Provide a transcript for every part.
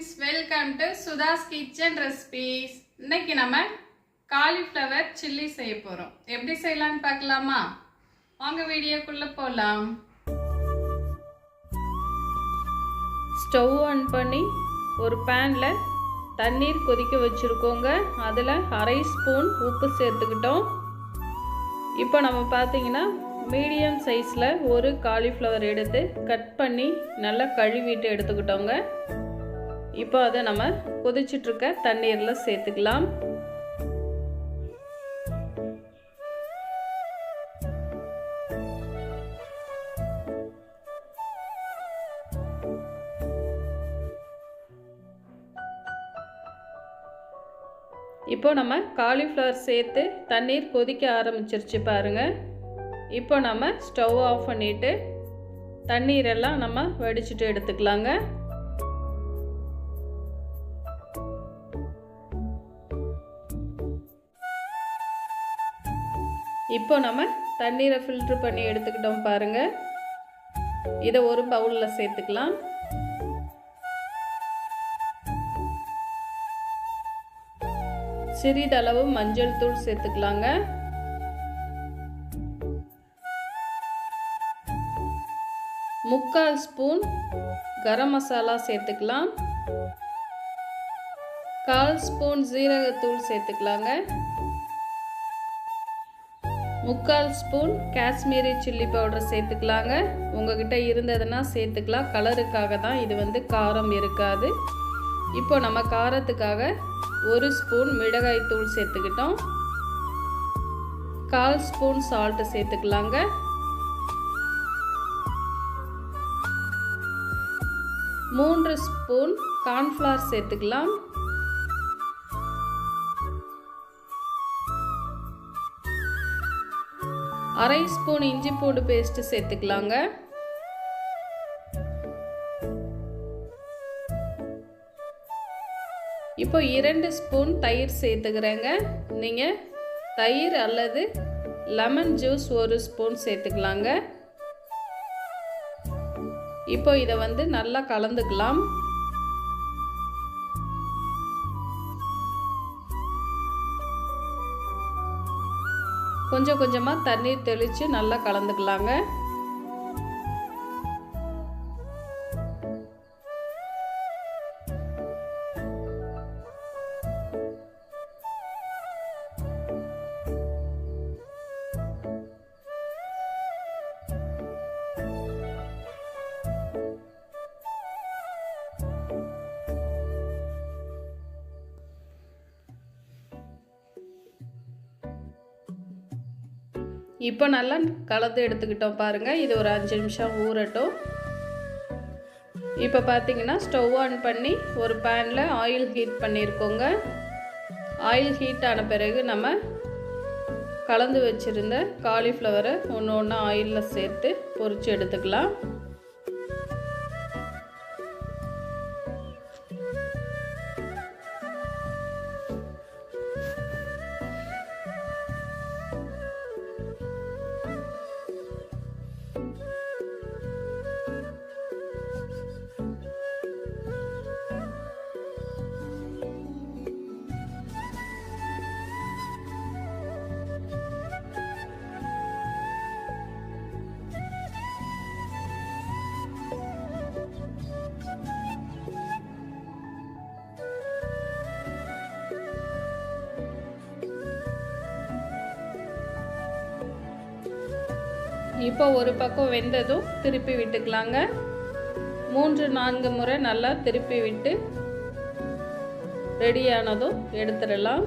Friends welcome to Sudha's kitchen recipes இன்னைக்கு நம்ம cauliflower chilli செய்ய போகிறோம் எப்படி செய்யலாம்னு பார்க்கலாமா? வாங்க வீடியோக்குள்ளே போகலாம் ஸ்டவ் ஆன் பண்ணி ஒரு பேனில் தண்ணீர் கொதிக்க வச்சுருக்கோங்க. அதில் அரை ஸ்பூன் உப்பு சேர்த்துக்கிட்டோம். இப்போ நம்ம பார்த்தீங்கன்னா மீடியம் சைஸில் ஒரு காலிஃப்ளவர் எடுத்து கட் பண்ணி நல்லா கழுவிட்டு எடுத்துக்கிட்டோங்க. இப்போ அதை நம்ம கொதிச்சிட்ருக்க தண்ணீரில் சேர்த்துக்கலாம். இப்போ நம்ம காலிஃப்ளவர் சேர்த்து தண்ணீர் கொதிக்க ஆரம்பிச்சிருச்சு பாருங்கள் இப்போ நம்ம ஸ்டவ் ஆஃப் பண்ணிவிட்டு தண்ணீரெல்லாம் நம்ம வடிச்சிட்டு எடுத்துக்கலாங்க. இப்போ நம்ம தண்ணீரை ஃபில்ட்ரு பண்ணி எடுத்துக்கிட்டோம் பாருங்கள் இதை ஒரு பவுலில் சேர்த்துக்கலாம். சிறிதளவு மஞ்சள் தூள் சேர்த்துக்கலாங்க. முக்கால் ஸ்பூன் கரம் மசாலா சேர்த்துக்கலாம். கால் ஸ்பூன் ஜீரகத்தூள் சேர்த்துக்கலாங்க. முக்கால் ஸ்பூன் காஷ்மீரி சில்லி பவுடர் சேர்த்துக்கலாங்க. உங்ககிட்ட இருந்ததுன்னா சேர்த்துக்கலாம். கலருக்காக தான் இது வந்து காரம் இருக்காது. இப்போ நம்ம காரத்துக்காக ஒரு ஸ்பூன் மிளகாய் தூள் சேர்த்துக்கிட்டோம். கால் ஸ்பூன் சால்ட்டு சேர்த்துக்கலாங்க. மூன்று ஸ்பூன் கார்ன்ஃப்ளவர் சேர்த்துக்கலாம். அரை ஸ்பூன் இஞ்சி பூண்டு பேஸ்ட்டு சேர்த்துக்கலாங்க. இப்போ இரண்டு ஸ்பூன் தயிர் சேர்த்துக்கிறேங்க. நீங்கள் தயிர் அல்லது லெமன் ஜூஸ் ஒரு ஸ்பூன் சேர்த்துக்கலாங்க. இப்போ இதை வந்து நல்லா கலந்துக்கலாம். கொஞ்சம் கொஞ்சமாக தண்ணீர் தெளித்து நல்லா கலந்துக்கலாங்க. இப்போ நல்லா கலந்து எடுத்துக்கிட்டோம் பாருங்கள் இது ஒரு அஞ்சு நிமிஷம் ஊறட்டும். இப்போ பார்த்தீங்கன்னா ஸ்டவ் ஆன் பண்ணி ஒரு பேனில் ஆயில் ஹீட் பண்ணியிருக்கோங்க ஆயில் ஹீட் ஆன பிறகு நம்ம கலந்து வச்சுருந்த காலிஃப்ளவரை ஒன்று ஒன்று ஆயிலில் சேர்த்து பொரித்து எடுத்துக்கலாம். இப்போ ஒரு பக்கம் வெந்ததும் திருப்பி விட்டுக்கலாங்க. மூன்று நான்கு முறை நல்லா திருப்பி விட்டு ரெடியானதும் எடுத்துடலாம்.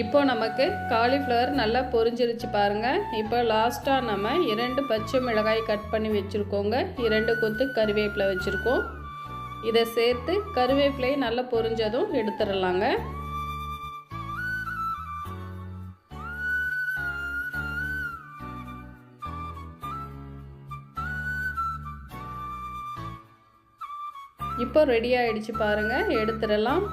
இப்போ நமக்கு காலிஃப்ளவர் நல்லா பொரிஞ்சிருச்சு பாருங்கள் இப்போ லாஸ்ட்டாக நம்ம இரண்டு பச்சை மிளகாய் கட் பண்ணி வச்சுருக்கோங்க. இரண்டு கொத்து கருவேப்பிலை வச்சுருக்கோம். இதை சேர்த்து கருவேப்பிலையை நல்லா பொரிஞ்சதும் எடுத்துடலாங்க. இப்போ ரெடி ஆகிடுச்சு பாருங்கள் எடுத்துடலாம்.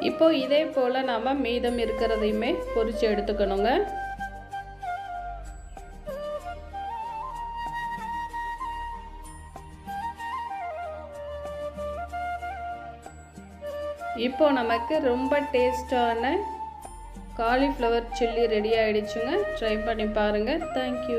இப்போ இதே போல் நம்ம மீதம் இருக்கிறதையுமே பொறிச்சு எடுத்துக்கணுங்க. இப்போ நமக்கு ரொம்ப டேஸ்டான காலிஃப்ளவர் சில்லி ரெடி ஆகிடுச்சுங்க ட்ரை பண்ணி பாருங்கள் தேங்க்யூ